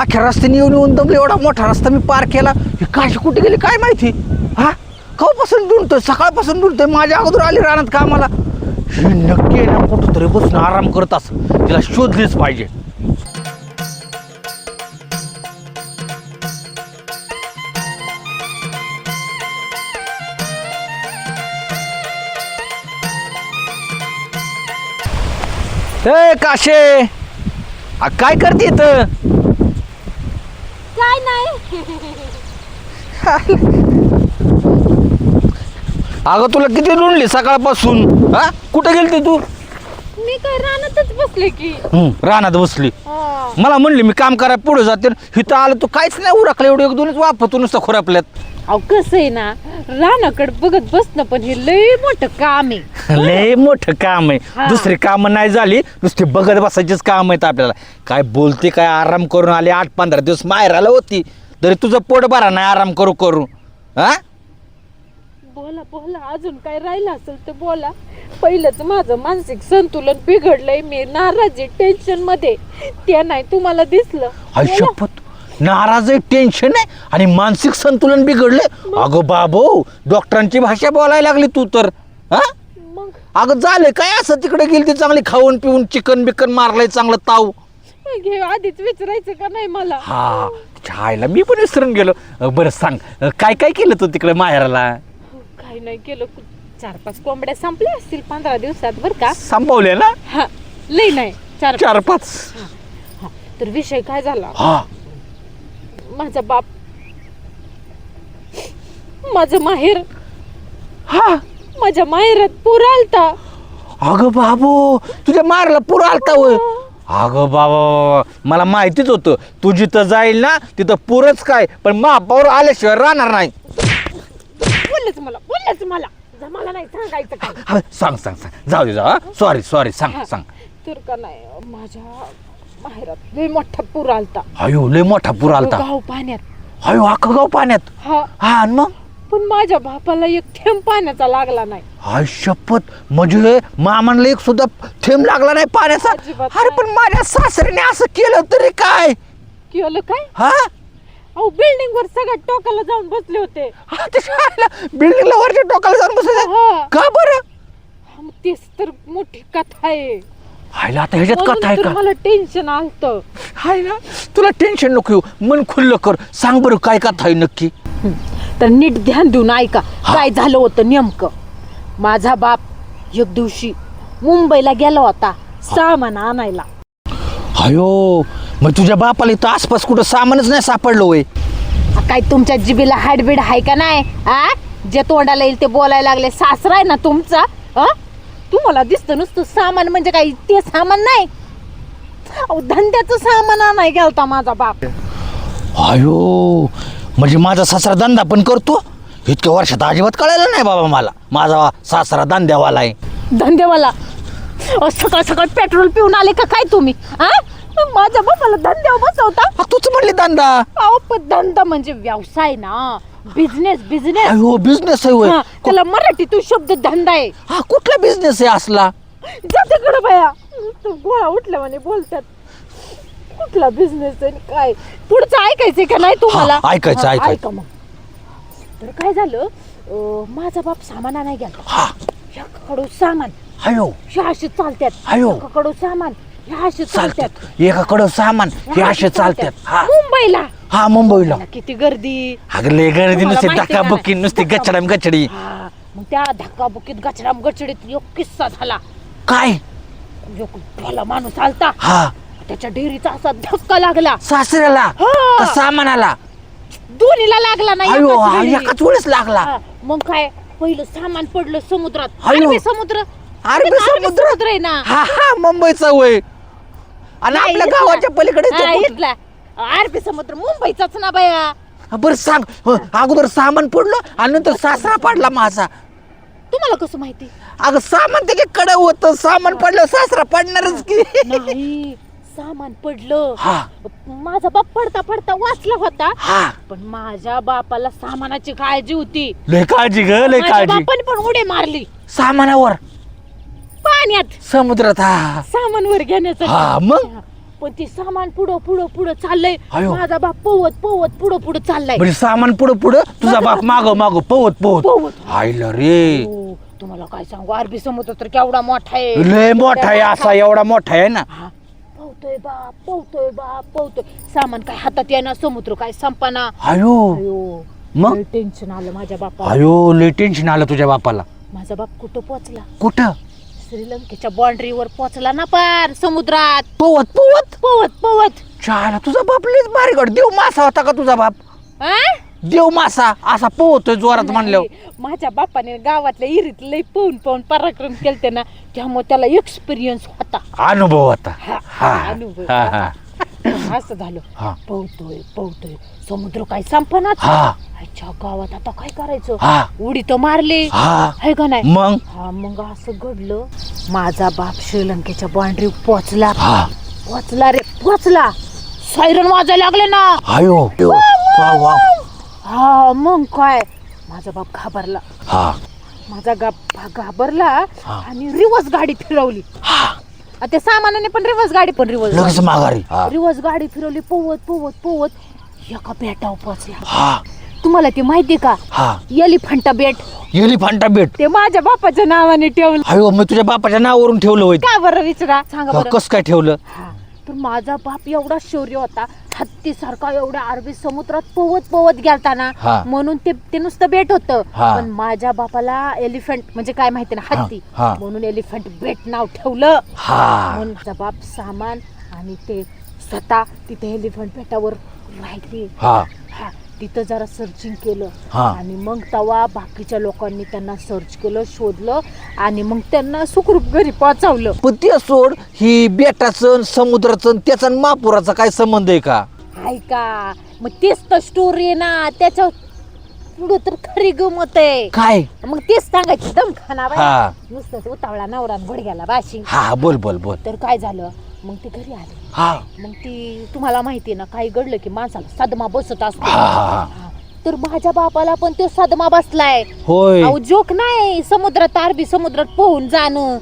अख्ख्या रस्त्याने येऊन येऊन दमले. एवढा मोठा रस्ता मी पार केला. ही काशी कुठे गेली? काय माहिती? हा? कवपासून डुंडतोय सकाळपासून डुंडतोय माझ्या अगोदर आली रानात कामाला. ही नक्की आहे ना कुठं तरी बसून आराम करत अस. तिला शोधलीच पाहिजे. ए काशे! आ, काय करते इथं? अगं तुला किती रुणली सकाळपासून? हा? कुठे गेलती तू? मी काय रानातच बसले की. रानात बसली. हा. मला म्हणली मी काम करायला पुढे जाते. इथं आलं तू काहीच नाही उरकलं. एवढं एक दोनच वापरतो नुसतं खोरापल्यात. अहो कसं आहे ना रानाकडे बघत बसणं पण हे लय मोठं काम आहे. लय मोठं काम आहे. हा. दुसरी काम नाही झाली. नुसती बघत बसायचीच काम आहेत आपल्याला. काय बोलते काय आराम करून आली. आठ पंधरा दिवस माहेराला होती. तरी तुझं पोट भरा नाही आराम करू करू. हा? बोला बोला. अजून काय राहिलं असेल तर बोला. पहिलंच माझं मानसिक संतुलन बिघडलंय. मी नाराज आहे टेन्शनमध्ये. ते नाही तुम्हाला दिसलं. शपथ. नाराज आहे टेन्शन आहे आणि मानसिक संतुलन बिघडले अगं बाबो डॉक्टरांची भाषा बोलायला लागली तू तर. हा? मग? अगं झालं काय असं? तिकडे गेली ती चांगली खाऊन पिऊन चिकन बिकन मारलंय चांगलं ताव. घे आधीच विचारायचं का नाही मला? हा छायला मी पण विसरून गेलो. अं, बरं सांग अं, काय काय केलं तू तिकडे माहेराला? काही नाही केलं. चार पाच कोंबड्या संपल्या असतील पंधरा दिवसात बर का. संपवले ना? हा लई नाही चार चार पाच हा. तर विषय काय झाला? हा. माझा बाप माझं माहेर. हा. माझ्या माहेरात पूर आलता. अगं बाबू तुझ्या मारला पुरा आलता होय. अगं बाबा मला माहितीच होतं. तू जिथं जाईल ना तिथं पुरच काय. पण महापौर आल्याशिवाय राहणार नाही. बोललेच मला बोललेच मला. मला नाही सांगायचं काय. हा, सांग सांग सांग. जाऊ दे जाऊ सॉरी सॉरी सांग सांग. तर का नाही माझ्या माहेरात लय मोठा पूर आलता. अयो लय मोठा पूर आलता. गाव पाण्यात. अयो अख्खं गाव पाण्यात? हा. हा आणि मग? पण माझ्या बापाला एक थेंब पाण्याचा लागला नाही. हाय शपथ. म्हणजे मामांना एक सुद्धा थेंब लागला नाही पाण्याचा? अजिबात अरे पण माझ्या सासरीने असं केलं तरी काय? केलं काय? हा? अहो बिल्डिंग वर सगळ्यात टोकाला जाऊन बसले होते. बिल्डिंगला वरच्या टोकाला जाऊन बसायचं हा. का बरं? हा, मग तेच तर मोठी कथा आहे. हायला आता ह्याच्यात म्हणून कथा आहे तर का? मला टेन्शन आलत. हाय ना तुला टेन्शन नको येऊ. मन खुल्लं कर. सांग बरं काय कथा आहे नक्की? तर नीट ध्यान देऊन ऐका. काय झालं होतं नेमकं? माझा बाप एक दिवशी मुंबईला गेला होता सामान आणायला. अयो मग तुझ्या बापाला इथं आसपास कुठं सामानच नाही सापडलं होय काय तुमच्या जिबीला हाडबीड आहे का नाही? आ? जे तोंडाला येईल ते बोलायला लागले. सासरा आहे ना तुमचा? आ? तुम्हाला दिसतं नुसतं सामान म्हणजे काय ते सामान नाही. अहो, धंद्याचं सामान आणाय गेलता माझा बाप. अयो म्हणजे माझा सासरा धंदा पण करतो? इतक्या वर्षात अजिबात कळायला नाही बाबा मला. माझा सासरा धंद्यावाला आहे. धंदेवाला अहो, सकाळ सकाळ पेट्रोल पिऊन आले का काय तुम्ही? आ? माझ्या बापाला धंद्यावर बसवता? हा, तूच म्हणली धंदा. अहो पण धंदा म्हणजे व्यवसाय ना. बिझनेस बिझनेस अयो बिझनेस आहे होय. त्याला मराठीतून शब्द धंदा आहे. हा कुठला बिझनेस आहे असला? जा तिकडं बाया. नुसतं गोळा उठल्या म्हणे बोलतात कुठला बिझनेस आहे आणि काय? पुढचं ऐकायचंय का नाही तुम्हाला? हा, ऐकायचं, हा, ऐकायचं. ऐका मग. तर काय झालं? अं, माझा बाप सामान नाही गेला. हा. सामान. अयो. ह्या असे चालतात अयो. ह्याकडून सामान. ह्या असे चालतात चालतात एकाकडं सामान हे असे चालतात हा. मुंबईला. हा मुंबईला. किती गर्दी. अगले गर्दी तुम्हाला नुसती माहिती टाका का? बुक्की नाही? नुसती गचडाम गचडी. हा. मग त्या धक्काबुकीत गचराम गचडीत एक किस्सा झाला. काय? एक भला माणूस आलता हा. त्याच्या डेअरीचा असा धक्का लागला. सासऱ्याला? हा. का सामानाला? दोन्हीला लागला नाही अयो एकाच हा, वेळी. एकाच वेळेस लागला. हा, मग काय? पहिलं सामान पडलं समुद्रात. अयो. अरबी समुद्र. अरबी ते अरबी समुद्र? समुद्र आहे ना. हा हा मुंबईचा वय. आणि नाही, आपल्या इथला. गावाच्या पलीकडे हा, ते कुठं? इथला. अरबी समुद्र मुंबईचाच ना बाया. बरं सांग. हो, अगोदर सामान पडलं आणि नंतर सासरा पडला माझा. तुम्हाला कसं माहिती? अगं सामान त्याच्या कडे होतं. सामान पडलं सासरा पडणारच की. नाही सामान पडलं. हा. माझा बाप पडता पडता वाचला होता. हा. पण माझ्या बापाला सामानाची काळजी होती. लय काळजी ग लय माझ्या काळजी. बापाने पण उडी मारली. सामानावर. पाण्यात. समुद्रात हा. सामान वर घेण्याचं. हा, मग? पण ते सामान पुढं पुढं पुढं चाललंय. अयो. माझा बाप पवत पवत पुढं पुढं चाललाय. म्हणजे सामान पुढं पुढं? तुझा बाप माग माग पवत पवत. पवत. आईला रे. हो, तुम्हाला काय सांगू? अरबी समुद्र तर केवढा मोठा आहे. लय मोठा आहे असा एवढा मोठा आहे ना. हा, पोहतोय बाप पोहतोय बाप पोहतोय सामान काय हातात येणार समुद्र काय संपाना. अयो. अयो. मग? टेन्शन आलं माझ्या बापाला. अयो लय टेन्शन आलं तुझ्या बापाला. माझा बाप कुठं पोचला? कुठं? श्रीलंकेच्या बाउंड्रीवर पोचला ना पार समुद्रात. पवत पवत? पवत पवत. चायला तुझा बाप लयच भारी गड. देव मासा होता का तुझा बाप? आ? देव मासा असा पोहतोय जोरात म्हणल्यावर. माझ्या बापाने गावातल्या इरीत लय पोहून पोहून पराक्रम केलते ना त्यामुळे त्याला एक्सपिरियन्स होता. अनुभव होता. हा, हा अनुभव. हा हा. असं झालं. हा. पोहतोय पोहतोय समुद्र काय संपनाच हा. अच्छा गावात आता काय करायचं? उडी तर मारली. हा. है का नाही? मग? हा मग असं घडलं. माझा बाप श्रीलंकेच्या बाउंड्री पोचला हा. पोचला रे पोचला सायरन वाजायला लागले ना. अयो वा वा. हा मग काय? माझा बाप घाबरला. हा. माझा गाप घाबरला. आणि रिवर्स गाडी फिरवली. हा. त्या सामानाने पण रिवर्स गाडी पण रिवर्स लगेच माघारी. हा. रिवर्स गाडी फिरवली पोवत पोवत पोवत. एका बेटावर पोचला हा. तुम्हाला ते माहिती का? हा. एलिफंटा बेट एलिफंटा बेट ते माझ्या बापाच्या नावाने ठेवलं. अयो मी तुझ्या बापाच्या नावावरून ठेवलं होय? का बरं विचारा? सांगा बरं. कस काय ठेवलं? हा. तर माझा बाप एवढा शौर्य होता. हत्तीसारखा एवढ्या अरबी समुद्रात पोवत पोवत गेलताना हा. म्हणून ते ते नुसतं बेट होतं. हा. पण माझ्या बापाला एलिफंट म्हणजे काय माहिती ना हा, हत्ती. हा. म्हणून एलिफंट बेट नाव ठेवलं. हा. म्हणून माझा बाप सामान आणि ते स्वतः तिथे एलिफंट बेटावर राहिली. हा. हा. तिथं जरा सर्चिंग केलं. हा. आणि मग तेव्हा बाकीच्या लोकांनी त्यांना सर्च केलं शोधलं आणि मग त्यांना सुखरूप घरी पोहोचवलं. पण ते सोड ही बेटाचं आणि समुद्राचं आणि त्याचा आणि महापुराचा काय संबंध आहे का? ऐका मग तेच तर स्टोरी आहे ना त्याच्या पुढं तर खरी गमत आहे. काय? मग तेच सांगायची दम खाना हा. नुसतं उतावळा नवरा घोडग्याला बाशी. हा बोल बोल बोल. तर काय झालं? मग ते घरी आले. हा. मग ती तुम्हाला माहिती आहे ना काही घडलं की माणसाला सदमा बसत असतो. हा, हा, हा. हा. तर माझ्या बापाला पण तो सदमा बसलाय. होय. अहो जोक नाही. समुद्रात अरबी समुद्रात पोहून जाणं.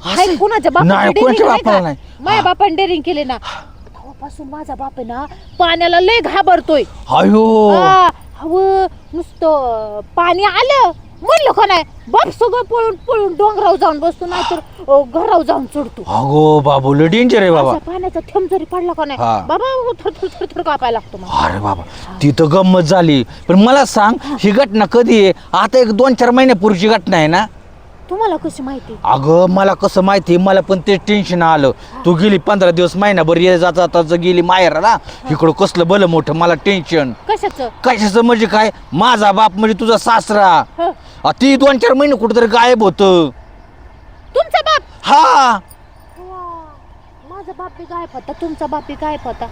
हाय असं? कोणाच्या बापाने नाही, daring कोणाच्या नाही बापाला का? नाही. माझ्या. बापाने डेअरिंग केले ना. तेव्हापासून माझा बाप आहे ना पाण्याला लय घाबरतोय. अयो. हा, हवं नुसतं पाणी आलं. म्हणलं का नाही बाप सगळं पळून पळून डोंगरावर जाऊन बसतो नाहीतर अं, घरावर जाऊन चढतो. अगो बाबू लय डेंजर आहे बाबा. असा पाण्याचा थेंब जरी पडला का नाही हा. बाबा थर थर थर थर कापायला लागतो मला. अरे बाबा ती तर गंमत झाली. पण मला सांग ही घटना कधी आहे? आता एक दोन चार महिन्यापूर्वीची घटना आहे ना? तुम्हाला कशी माहिती? अगं मला कसं माहिती? मला पण ते टेन्शन आलं. तू गेली पंधरा दिवस महिनाभर ये जाता जाता गेली माहेराला इकडं कसलं भलं मोठं मला टेन्शन कशाचं? कशाचं म्हणजे काय? माझा बाप म्हणजे तुझा सासरा. आ, ती दोन चार महिने कुठेतरी गायब होत. तुमचा बाप? हा. माझा बापी काय होता तुमचा बापी काय होता.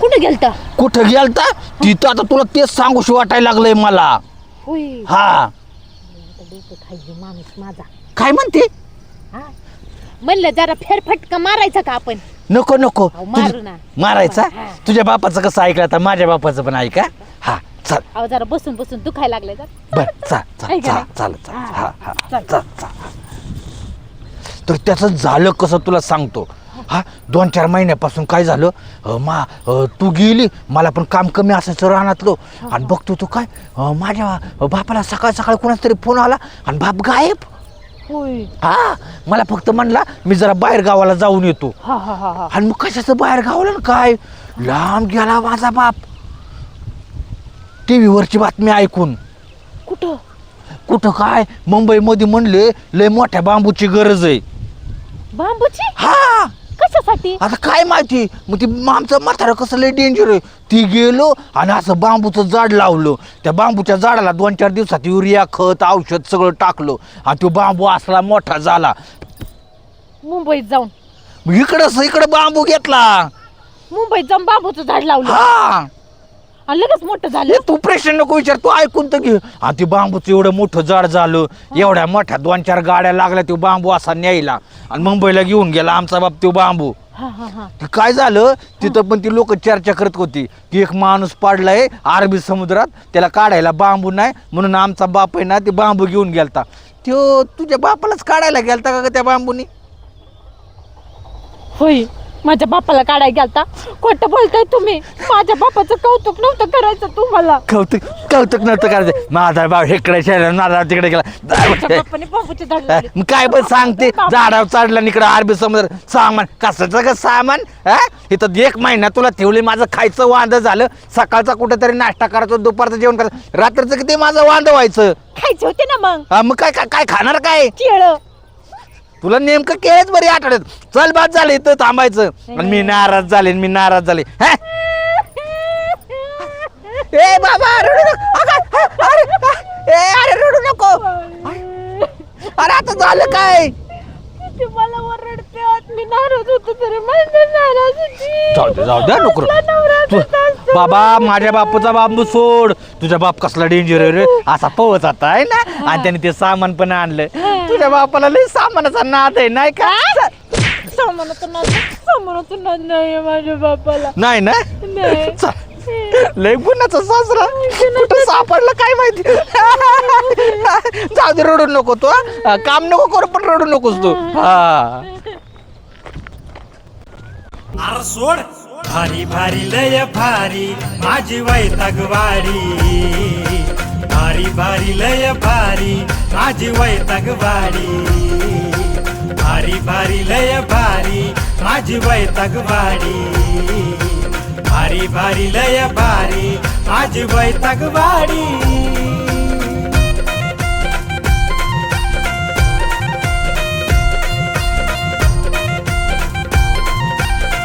कुठे गेलता? कुठं गेलता? तिथं आता तुला तेच सांगूशी वाटायला लागलंय मला. हा. डोकं खायचं माणूस माझा. काय म्हणते? हा? म्हणलं जरा फेरफटका मारायचा का आपण? नको नको. अहो, मारू तुझ- ना. मारायचा? हा. तुझ्या बापाचं कसं ऐकलं आता? माझ्या बापाचं पण ऐका. हा चल. अहो जरा बसून बसून दुखायला लागले बर चाल चाल ऐका चाल ना. चाल चाल. हा, हा हा. चल. चाल चाल. तर त्याचं झालं कसं तुला सांगतो. हा दोन चार महिन्यापासून काय झालं? अं, मा अं, तू गेली मला पण काम कमी असायचं रानातलं. आणि बघतो तू काय? अं, माझ्या बापाला सकाळ सकाळी कोणाचा तरी फोन आला आणि बाप गायब. होय. हा मला फक्त म्हणला मी जरा बाहेर गावाला जाऊन येतो. हा हा हा हा. आणि मग कशाचं बाहेर गावलं ना काय? लांब गेला माझा बाप. टी व्हीवरची बातमी ऐकून. कुठं? कुठं काय? मुंबईमध्ये म्हणले लय मोठ्या बांबूची गरज आहे. बांबूची? हा. कशासाठी? आता काय माहिती? मग ती आमचं म्हातारं कसं लय डेंजर आहे. ती गेलो आणि असं बांबूचं झाड लावलं. त्या बांबूच्या झाडाला दोन चार दिवसात युरिया खत औषध सगळं टाकलं. आणि तो बांबू असला मोठा झाला. मुंबईत जाऊन. मग इकडं इकडं बांबू घेतला. मुंबईत जाऊन बांबूचं झाड लावलं. हा. आणि लगेच मोठं झालं. तू प्रश्न नको विचार तू ऐकून तर घे. आणि ते बांबूचं एवढं मोठं झाड झालं एवढ्या मोठ्या दोन चार गाड्या लागल्या तो बांबू असा न्यायला. आणि मुंबईला घेऊन गेला आमचा बाप तो बांबू. हा हा हा. ते काय झालं तिथं पण ती लोक चर्चा करत होती. की एक माणूस पाडलाय अरबी समुद्रात त्याला काढायला बांबू नाही म्हणून आमचा बाप आहे ना ते बांबू घेऊन गेलता. त्यो तुझ्या बापालाच काढायला गेलता का ग त्या बांबूनी? होय. माझ्या बापाला काढाय गेलता. खोटं बोलताय तुम्ही. माझ्या बापाचं कौतुक नव्हतं करायचं तुम्हाला. कौतुक कौतुक नव्हतं करायचं. माझा बाप इकडे शेला माझा तिकडे गेला. बापाने लावले. मग काय पण सांगते. झाडावर चढला इकडं अरबी समुद्र सामान. कसाचं का सामान? हा? इथं एक महिना तुला ठेवले माझं खायचं वांद झालं. सकाळचा कुठेतरी नाश्ता करायचं दुपारचं जेवण करायचं. रात्रीचं किती माझं वांद व्हायचं? खायचे होते ना मग. हा, मग काय काय काय खाणार काय? केळ. तुला नेमकं केळच बरी आठवड्यात. चल बाद झालं इथं थांबायचं. आणि मी नाराज झाले मी नाराज झाले. हा? ए बाबा रडू नको. अगं, अरे ए अरे रडू नको. अरे आता झालं काय? ते मला ओरडतात. मी नाराज होतो तरी मला नाराज होती. जाऊ दे जाऊ दे नको आपला नवरा तू- तसा असतो. बाबा माझ्या बापूचा बांबू सोड. तुझ्या बाप कसला डेंजर आहे रे? असा पवच आता आहे ना? आणि त्याने ते सामान पण आणलं. तुझ्या बापाला लय सामानाचा नाद आहे नाही का? सामानाचं नाद सामानाचं नाद नाही माझ्या बापाला. नाही ना? नाही. चल. लय गुन्हाचा सासरा. कुठं सापडलं काय माहिती? जाऊ दे रडू नको तू हा. काम नको करू पण रडू नकोस तू. हा. अर सोड. भारी भारी लय भारी माझी वैतागवाडी भारी भारी लय भारी माझी वैतागवाडी. भारी भारी लय भारी माझी वैतागवाडी. भारी भारी लय भारी माझी वैतागवाडी.